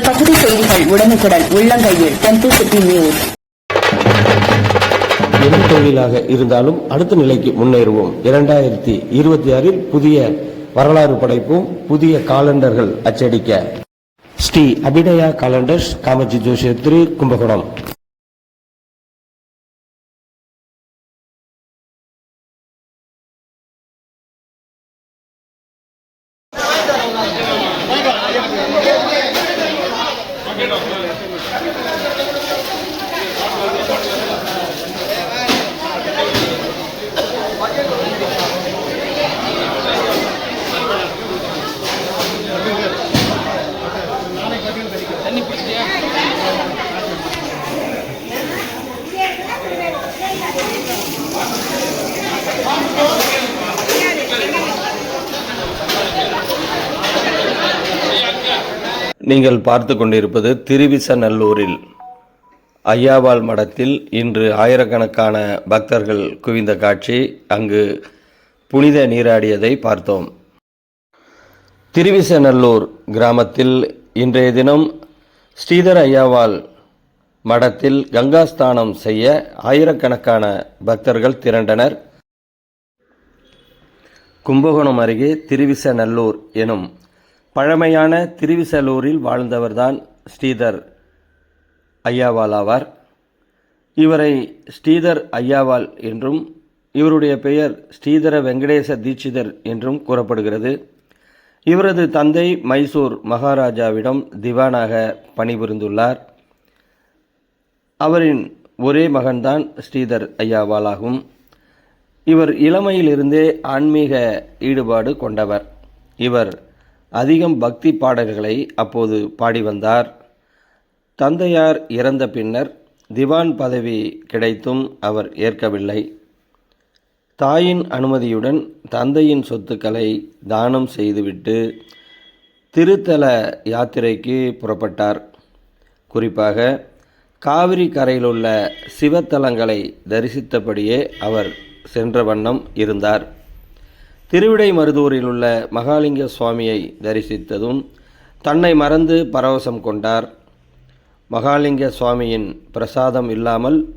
பகுதி செய்திகள் உடனுக்குடன் உள்ளங்கையில் டென்டி சிட்டி நியூஸ். எந்த தொழிலாக இருந்தாலும் அடுத்த நிலைக்கு முன்னேறுவோம். இரண்டாயிரத்தி இருபத்தி ஆறில் புதிய வரலாறு படைப்போம். புதிய காலண்டர்கள் அச்சடிக்க. ஸ்ரீ அபிநயா காலண்டர்ஸ் காமஜி ஜோசியத்ரி ஜோஷியர் திரு கும்பகோணம் நீங்கள் பார்த்து கொண்டிருப்பது திருவிசநல்லூரில் ஐயாவாள் மடத்தில் இன்று ஆயிரக்கணக்கான பக்தர்கள் குவிந்த காட்சி. அங்கு புனித நீராடியதை பார்த்தோம். திருவிசநல்லூர் கிராமத்தில் இன்றைய தினம் ஸ்ரீதர் ஐயாவாள் மடத்தில் கங்காஸ்தானம் செய்ய ஆயிரக்கணக்கான பக்தர்கள் திரண்டனர். கும்பகோணம் அருகே திருவிசநல்லூர் எனும் பழமையான திருவிசலூரில் வாழ்ந்தவர்தான் ஸ்ரீதர் ஐயாவால் ஆவார். இவரை ஸ்ரீதர் ஐயாவால் என்றும் இவருடைய பெயர் ஸ்ரீதர வெங்கடேச தீட்சிதர் என்றும் கூறப்படுகிறது. இவரது தந்தை மைசூர் மகாராஜாவிடம் திவானாக பணிபுரிந்துள்ளார். அவரின் ஒரே மகன்தான் ஸ்ரீதர் ஐயாவாலாகும் இவர் இளமையிலிருந்தே ஆன்மீக ஈடுபாடு கொண்டவர். இவர் அதிகம் பக்தி பாடல்களை அப்போது பாடி வந்தார். தந்தையார் இறந்த பின்னர் திவான் பதவி கிடைத்தும் அவர் ஏற்கவில்லை. தாயின் அனுமதியுடன் தந்தையின் சொத்துக்களை தானம் செய்துவிட்டு திருத்தல யாத்திரைக்கு புறப்பட்டார். குறிப்பாக காவிரி கரையிலுள்ள சிவத்தலங்களை தரிசித்தபடியே அவர் சென்ற வண்ணம் இருந்தார். திருவிடை மருதூரில் உள்ள மகாலிங்க சுவாமியை தரிசித்ததும் தன்னை மறந்து பரவசம் கொண்டார். மகாலிங்க சுவாமியின் பிரசாதம் இல்லாமல்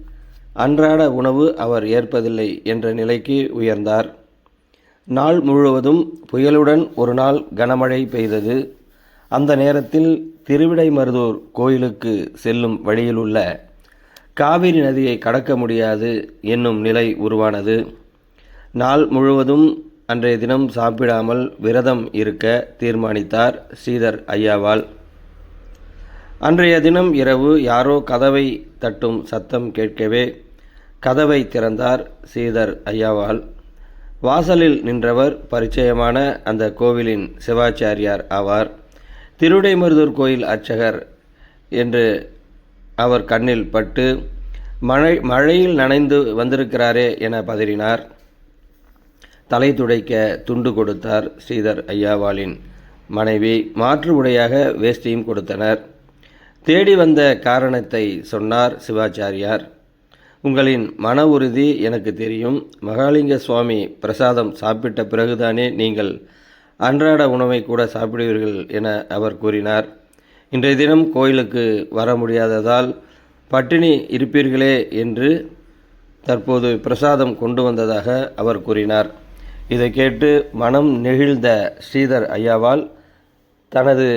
அன்றாட உணவு அவர் ஏற்பதில்லை என்ற நிலைக்கு உயர்ந்தார். நாள் முழுவதும் புயலுடன் ஒரு நாள் கனமழை பெய்தது. அந்த நேரத்தில் திருவிடைமருதூர் கோயிலுக்கு செல்லும் வழியிலுள்ள காவிரி நதியை கடக்க முடியாது என்னும் நிலை உருவானது. நாள் முழுவதும் அன்றைய தினம் சாப்பிடாமல் விரதம் இருக்க தீர்மானித்தார் ஸ்ரீதர் ஐயாவால். அன்றைய தினம் இரவு யாரோ கதவை தட்டும் சத்தம் கேட்கவே கதவை திறந்தார் ஸ்ரீதர் ஐயாவால். வாசலில் நின்றவர் பரிச்சயமான அந்த கோவிலின் சிவாச்சாரியார் ஆவார். திருடைமருதூர் கோயில் அர்ச்சகர் என்று அவர் கண்ணில் பட்டு மழை மழையில் நனைந்து வந்திருக்கிறாரே என பதறினார். தலை துடைக்க துண்டு கொடுத்தார் ஸ்ரீதர் ஐயாவாளின் மனைவி. மாற்று உடையாக வேஷ்டியும் கொடுத்தனர். தேடி வந்த காரணத்தை சொன்னார் சிவாச்சாரியார். உங்களின் மன உறுதி எனக்கு தெரியும். மகாலிங்க சுவாமி பிரசாதம் சாப்பிட்ட பிறகுதானே நீங்கள் அன்றாட உணவை கூட சாப்பிடுவீர்கள் என அவர் கூறினார். இன்றைய தினம் கோயிலுக்கு வர முடியாததால் பட்டினி இருப்பீர்களே என்று தற்போது பிரசாதம் கொண்டு வந்ததாக அவர் கூறினார். இதை கேட்டு மனம் நெகிழ்ந்த ஸ்ரீதர் ஐயாவால் தனது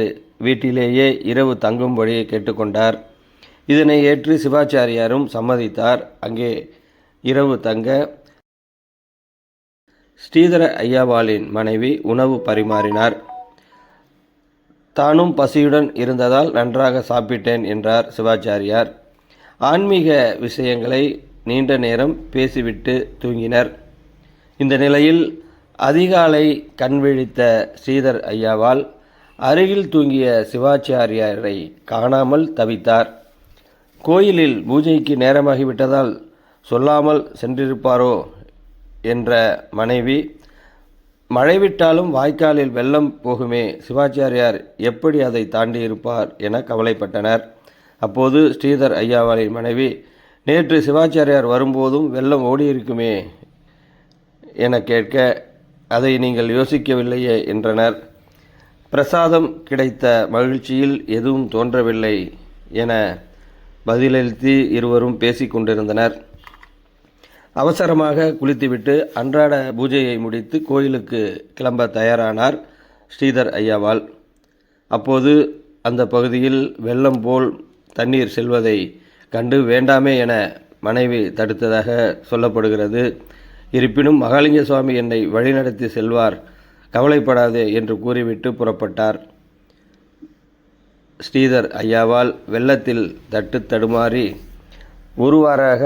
வீட்டிலேயே இரவு தங்கும்படி கேட்டுக்கொண்டார். இதனை ஏற்று சிவாச்சாரியாரும் சம்மதித்தார். அங்கே இரவு தங்க ஸ்ரீதர ஐயாவாளின் மனைவி உணவு பரிமாறினார். தானும் பசியுடன் இருந்ததால் நன்றாக சாப்பிட்டேன் என்றார் சிவாச்சாரியார். ஆன்மீக விஷயங்களை நீண்ட நேரம் பேசிவிட்டு தூங்கினர். இந்த நிலையில் அதிகாலை கண்விழித்த ஸ்ரீதர் ஐயாவால் அருகில் தூங்கிய சிவாச்சாரியாரை காணாமல் தவித்தார். கோயிலில் பூஜைக்கு நேரமாகிவிட்டதால் சொல்லாமல் சென்றிருப்பாரோ என்ற மனைவி மழை விட்டாலும் வாய்க்காலில் வெள்ளம் போகுமே சிவாச்சாரியார் எப்படி அதை தாண்டி இருப்பார் என கவலைப்பட்டனர். அப்போது ஸ்ரீதர் ஐயாவாளின் மனைவி நேற்று சிவாச்சாரியார் வரும்போதும் வெள்ளம் ஓடியிருக்குமே என கேட்க அதை நீங்கள் யோசிக்கவில்லையே என்றனர். பிரசாதம் கிடைத்த மகிழ்ச்சியில் எதுவும் தோன்றவில்லை என பதிலளித்து இருவரும் பேசிக்கொண்டிருந்தனர் அவசரமாக குளித்துவிட்டு அன்றாட பூஜையை முடித்து கோயிலுக்கு கிளம்ப தயாரானார் ஸ்ரீதர் ஐயாவால். அப்போது அந்த பகுதியில் வெள்ளம் போல் தண்ணீர் செல்வதை கண்டு வேண்டாமே என மனைவி தடுத்ததாக சொல்லப்படுகிறது. இருப்பினும் மகாலிங்க சுவாமி என்னை வழிநடத்தி செல்வார். கவலைப்படாதே என்று கூறிவிட்டு புறப்பட்டார். ஸ்ரீதர் ஐயாவால் வெள்ளத்தில் தட்டு தடுமாறி ஒருவாராக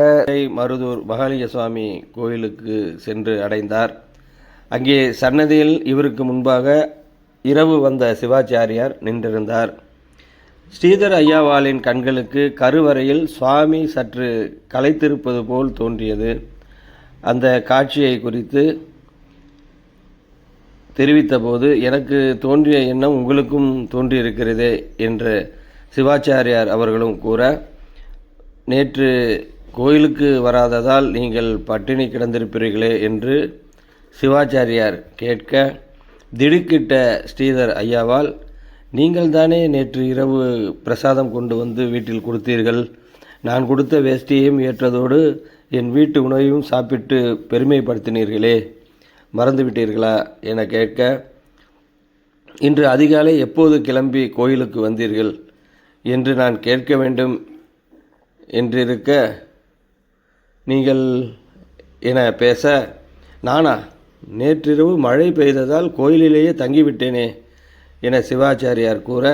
மருதூர் மகாலிங்க சுவாமி கோயிலுக்கு சென்று அடைந்தார். அங்கே சன்னதியில் இவருக்கு முன்பாக இரவு வந்த சிவாச்சாரியார் நின்றிருந்தார். ஸ்ரீதர் ஐயாவாலின் கண்களுக்கு கருவறையில் சுவாமி சற்று களைத்திருப்பது போல் தோன்றியது. அந்த காட்சியை குறித்து தெரிவித்தபோது எனக்கு தோன்றிய எண்ணம் உங்களுக்கும் தோன்றியிருக்கிறதே என்று சிவாச்சாரியார் அவர்களும் கூற நேற்று கோயிலுக்கு வராததால் நீங்கள் பட்டினி கிடந்திருப்பீர்களே என்று சிவாச்சாரியார் கேட்க திடுக்கிட்ட ஸ்ரீதர் ஐயாவால் நீங்கள் தானே நேற்று இரவு பிரசாதம் கொண்டு வந்து வீட்டில் கொடுத்தீர்கள்? நான் கொடுத்த வேஷ்டியையும் ஏற்றதோடு என் வீட்டு உணவையும் சாப்பிட்டு பெருமைப்படுத்தினீர்களே மறந்துவிட்டீர்களா என கேட்க இன்று அதிகாலை எப்போது கிளம்பி கோயிலுக்கு வந்தீர்கள் என்று நான் கேட்க வேண்டும் என்றிருக்க நீங்கள் என பேச நானா நேற்றிரவு மழை பெய்ததால் கோயிலிலேயே தங்கிவிட்டேனே என சிவாச்சாரியார் கூற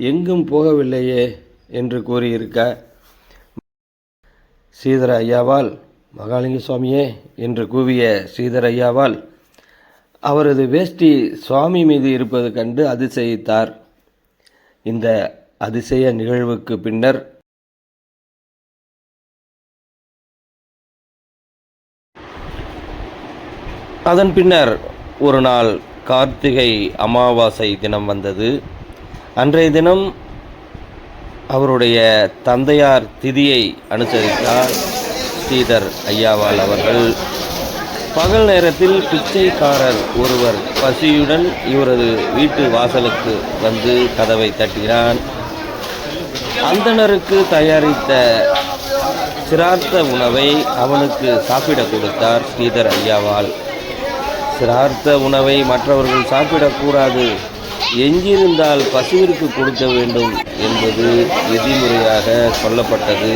எங்கும் போகவில்லையே என்று கூறியிருக்க ஸ்ரீதர ஐயாவால் மகாலிங்க சுவாமியே என்று கூவிய ஸ்ரீதர ஐயாவால் அவரது வேஷ்டி சுவாமி மீது இருப்பது கண்டு அதிசயித்தார். இந்த அதிசய நிகழ்வுக்கு பின்னர் அதன் பின்னர் ஒரு நாள் கார்த்திகை அமாவாசை தினம் வந்தது. அன்றைய தினம் அவருடைய தந்தையார் திதியை அனுசரித்தார். ஸ்ரீதர் ஐயாவால் அவர்கள். பகல் நேரத்தில் பிச்சைக்காரர் ஒருவர் பசியுடன் இவரது வீட்டு வாசலுக்கு வந்து கதவை தட்டினான். அந்தணருக்கு தயாரித்த சிரார்த்த உணவை அவனுக்கு சாப்பிட கொடுத்தார் ஸ்ரீதர் ஐயாவால். சிரார்த்த உணவை மற்றவர்கள் சாப்பிடக்கூடாது எஞ்சியிருந்தால் பசுவிற்கு கொடுக்க வேண்டும் என்பது விதிமுறையாக சொல்லப்பட்டது.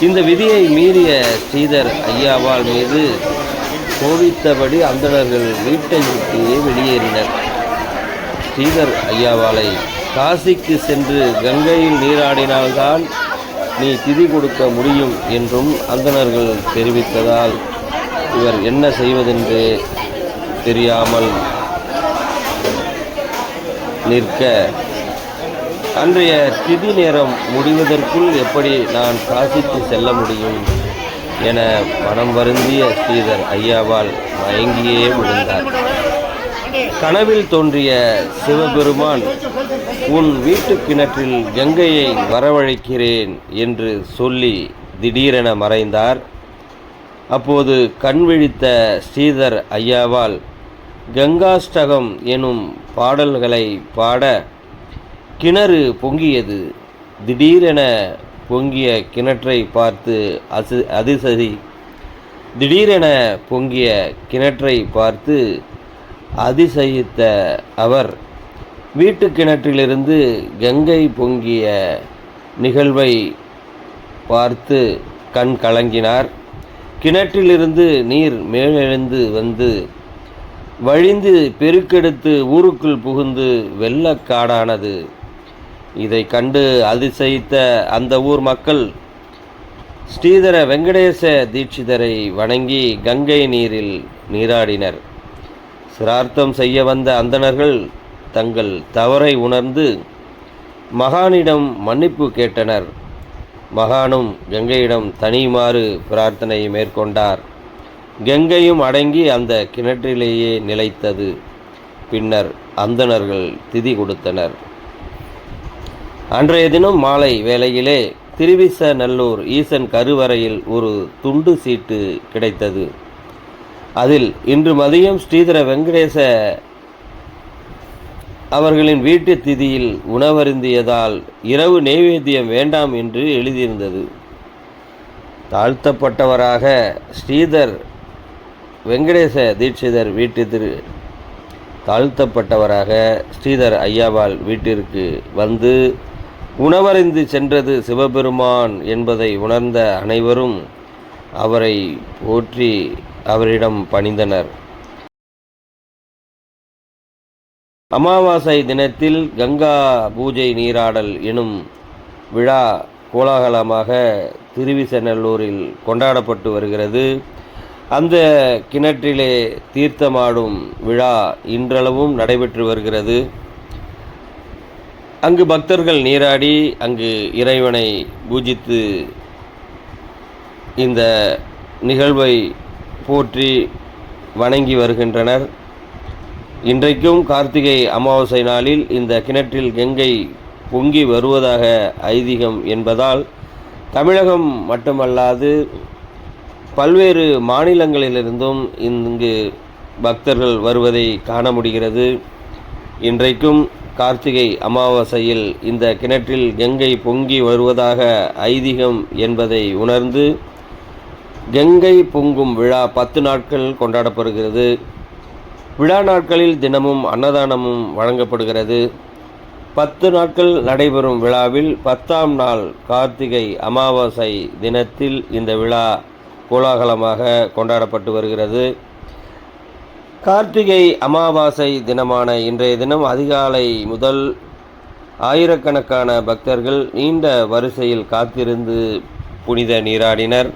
இந்த விதியை மீறிய ஸ்ரீதர் ஐயாவால் மீது கோவித்தபடி அந்தணர்கள் வீட்டை விட்டு வெளியேறினர். ஸ்ரீதர் ஐயாவாலை காசிக்கு சென்று கங்கையில் நீராடினால்தான் நீ திதி கொடுக்க முடியும் என்றும் அந்தணர்கள் தெரிவித்ததால் இவர் என்ன செய்வதென்று தெரியாமல் நிற்க. அன்றைய திதி நேரம் முடிவதற்குள் எப்படி நான் காசிக்கு செல்ல முடியும் என மனம் வருந்திய ஸ்ரீதர் ஐயாவால் மயங்கியே விழுந்தார். கனவில் தோன்றிய சிவபெருமான் உன் வீட்டு கிணற்றில் கங்கையை வரவழைக்கிறேன் என்று சொல்லி திடீரென மறைந்தார். அப்போது கண் விழித்த ஸ்ரீதர் ஐயாவால் கங்காஷ்டகம் எனும் பாடல்களை பாட கிணறு பொங்கியது. திடீரென பொங்கிய கிணற்றை பார்த்து அசு அதிசரி திடீரென பொங்கிய கிணற்றை பார்த்து அதிசயித்த அவர் வீட்டு கிணற்றிலிருந்து கங்கை பொங்கிய நிகழ்வை பார்த்து கண் கலங்கினார். கிணற்றிலிருந்து நீர் மேலெழுந்து வந்து வழிந்து பெருக்கெடுத்து ஊருக்குள் புகுந்து வெள்ளக்காடானது இதை கண்டு அதிசயித்த அந்த ஊர் மக்கள் ஸ்ரீதர வெங்கடேச தீட்சிதரை வணங்கி கங்கை நீரில் நீராடினர். சிரார்த்தம் செய்ய வந்த அந்தணர்கள் தங்கள் தவறை உணர்ந்து மகானிடம் மன்னிப்பு கேட்டனர். மகானும் கங்கையிடம் தனியுமாறு பிரார்த்தனை மேற்கொண்டார். கங்கையும் அடங்கி அந்த கிணற்றிலேயே நிலைத்தது. பின்னர் அந்தணர்கள் திதி கொடுத்தனர். அன்றைய தினம் மாலை வேளையிலே திருவிசநல்லூர் ஈசன் கருவறையில் ஒரு துண்டு சீட்டு கிடைத்தது. அதில் இன்று மதியம் ஸ்ரீதர வெங்கடேச அவர்களின் வீட்டு திதியில் உணவருந்தியதால் இரவு நெய்வேத்தியம் வேண்டாம் என்று எழுதியிருந்தது. தாழ்த்தப்பட்டவராக ஸ்ரீதர் வெங்கடேச தீட்சிதர் வீட்டு திரு தாழ்த்தப்பட்டவராக ஸ்ரீதர் ஐயாவால் வீட்டிற்கு வந்து உணவறிந்து சென்றது சிவபெருமான் என்பதை உணர்ந்த அனைவரும் அவரை போற்றி அவரிடம் பணிந்தனர். அமாவாசை தினத்தில் கங்கா பூஜை நீராடல் எனும் விழா கோலாகலமாக திருவிசநல்லூரில் கொண்டாடப்பட்டு வருகிறது. அந்த கிணற்றிலே தீர்த்தமாடும் விழா இன்றளவும் நடைபெற்று வருகிறது. அங்கு பக்தர்கள் நீராடி அங்கு இறைவனை பூஜித்து இந்த நிகழ்வை போற்றி வணங்கி வருகின்றனர். இன்றைக்கும் கார்த்திகை அமாவாசை நாளில் இந்த கிணற்றில் கங்கை பொங்கி வருவதாக ஐதீகம் என்பதால் தமிழகம் மட்டுமல்லாது பல்வேறு மாநிலங்களிலிருந்தும் இங்கு பக்தர்கள் வருவதை காண முடிகிறது. இன்றைக்கும் கார்த்திகை அமாவாசையில் இந்த கிணற்றில் கங்கை பொங்கி வருவதாக ஐதீகம் என்பதை உணர்ந்து கங்கை பொங்கும் விழா பத்து நாட்கள் கொண்டாடப்படுகிறது. விழா நாட்களில் தினமும் அன்னதானமும் வழங்கப்படுகிறது. பத்து நாட்கள் நடைபெறும் விழாவில் பத்தாம் நாள் கார்த்திகை அமாவாசை தினத்தில் இந்த விழா கோலாகலமாக கொண்டாடப்பட்டு வருகிறது. கார்த்திகை அமாவாசை தினமான இன்றைய தினம் அதிகாலை முதல் ஆயிரக்கணக்கான பக்தர்கள் நீண்ட வரிசையில் காத்திருந்து புனித நீராடினர்.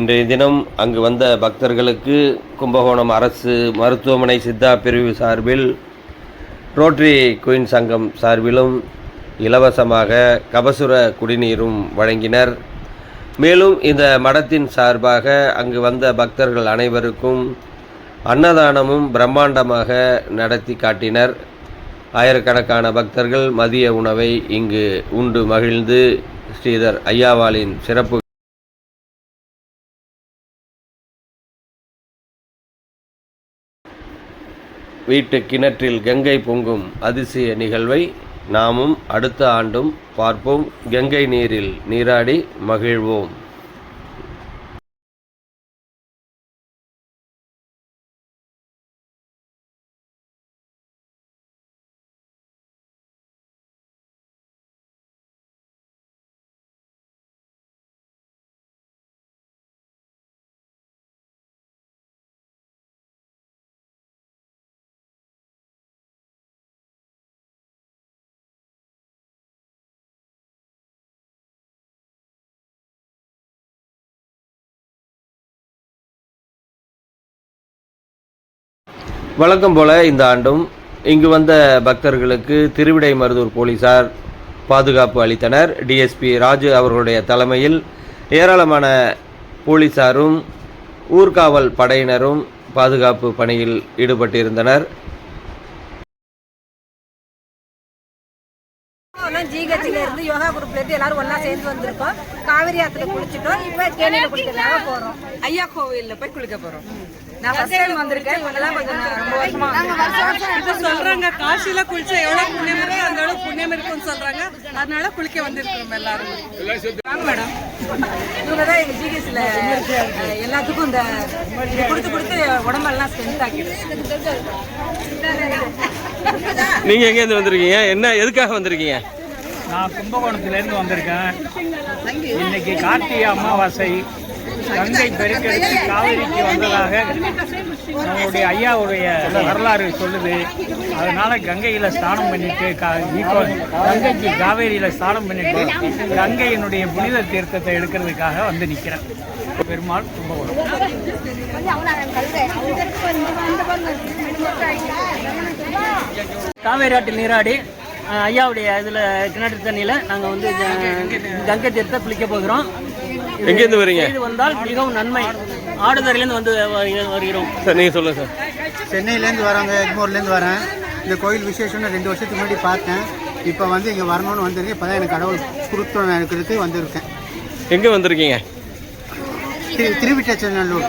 இன்றைய தினம் அங்கு வந்த பக்தர்களுக்கு கும்பகோணம் அரசு மருத்துவமனை சித்தா பிரிவு சார்பில் ரோட்டரி குயின் சங்கம் சார்பிலும் இலவசமாக கபசுர குடிநீரும் வழங்கினர். மேலும் இந்த மடத்தின் சார்பாக அங்கு வந்த பக்தர்கள் அனைவருக்கும் அன்னதானமும் பிரம்மாண்டமாக நடத்தி காட்டினர். ஆயிரக்கணக்கான பக்தர்கள் மதிய உணவை இங்கு உண்டு மகிழ்ந்து ஸ்ரீதர் ஐயாவாளின் சிறப்பு வீட்டு கிணற்றில் கங்கை பொங்கும் அதிசய நிகழ்வை நாமும் அடுத்த ஆண்டும் பார்ப்போம். கங்கை நீரில் நீராடி மகிழ்வோம். வழக்கம் போல இந்த ஆண்டும் இங்கு வந்த பக்தர்களுக்கு திருவிடை மருதூர் போலீசார் பாதுகாப்பு அளித்தனர். டிஎஸ்பி ராஜு அவர்களுடைய தலைமையில் ஏராளமான போலீசாரும் ஊர்காவல் படையினரும் பாதுகாப்பு பணியில் ஈடுபட்டிருந்தனர். ஜிஹெச்ல இருந்து யோகா குரூப்ல இருந்து எல்லாரும் ஒண்ணா சேர்ந்து வந்திருக்கோம். காவிரி ஆத்துல குளிச்சிட்டோம். இப்ப கேணியில குளிக்கிறதுக்காக போறோம். ஐயா கோவில்ல போய் குளிக்க போறோம். நான் ஃபர்ஸ்ட் டைம் வந்திருக்கேன். கொஞ்சம் ரொம்ப வருஷமா சொல்றாங்க காசில குளிச்சா எவ்வளவு புண்ணியம் இருக்கு அந்த அளவுக்கு புண்ணியம் இருக்குன்னு சொல்றாங்க. அதனால குளிக்க வந்திருக்கோம் எல்லாரும். வாங்க மேடம். இவங்க தான் எங்க ஜிஹெச்ல எல்லாத்துக்கும் இந்த கொடுத்து கொடுத்து உடம்பெல்லாம் ஸ்ட்ரென்த் ஆக்கிடுது நீங்க எங்க இருந்து வந்திருக்கீங்க? என்ன எதுக்காக வந்திருக்கீங்க? நான் கும்பகோணத்திலேருந்து வந்திருக்கேன். இன்னைக்கு கார்த்திகை அமாவாசை. கங்கை பெருக்கெடுத்து காவிரிக்கு வந்ததாக நம்மளுடைய ஐயாவுடைய வரலாறு சொல்லுது. அதனால கங்கையில ஸ்நானம் பண்ணிட்டு கா- இப்போ கங்கைக்கு காவேரியில ஸ்நானம் பண்ணிட்டு கங்கையினுடைய புனித தீர்த்தத்தை எடுக்கிறதுக்காக வந்து நிக்கிறேன். பெருமாள் கும்பகோணம். காவேரி ஆட்டில் நீராடி ஐயாவுடைய இதில் கிணற்று தண்ணியில் நாங்கள் வந்து கங்கை தீர்த்த குளிக்க போகிறோம். எங்கேருந்து வரீங்க? வந்தால் மிகவும் நன்மை. ஆடுதுறையிலேருந்து வந்து வரு- வருகிறோம். சார் நீங்க சொல்லுங்க சார். சென்னையிலேருந்து வராங்க எக்மோர்லேருந்து வரேன். இந்த கோயில் விசேஷம்னு ரெண்டு வருஷத்துக்கு முன்னாடி பார்த்தேன். இப்போ வந்து இங்கே வரணும்னு வந்திருக்கேன். இப்போ தான் எனக்கு கடவுள் கொடுத்தோம் இருக்கிறதுக்கு வந்திருக்கேன். எங்க வந்திருக்கீங்க? திரு திருவிட்டச்சநல்லூர்.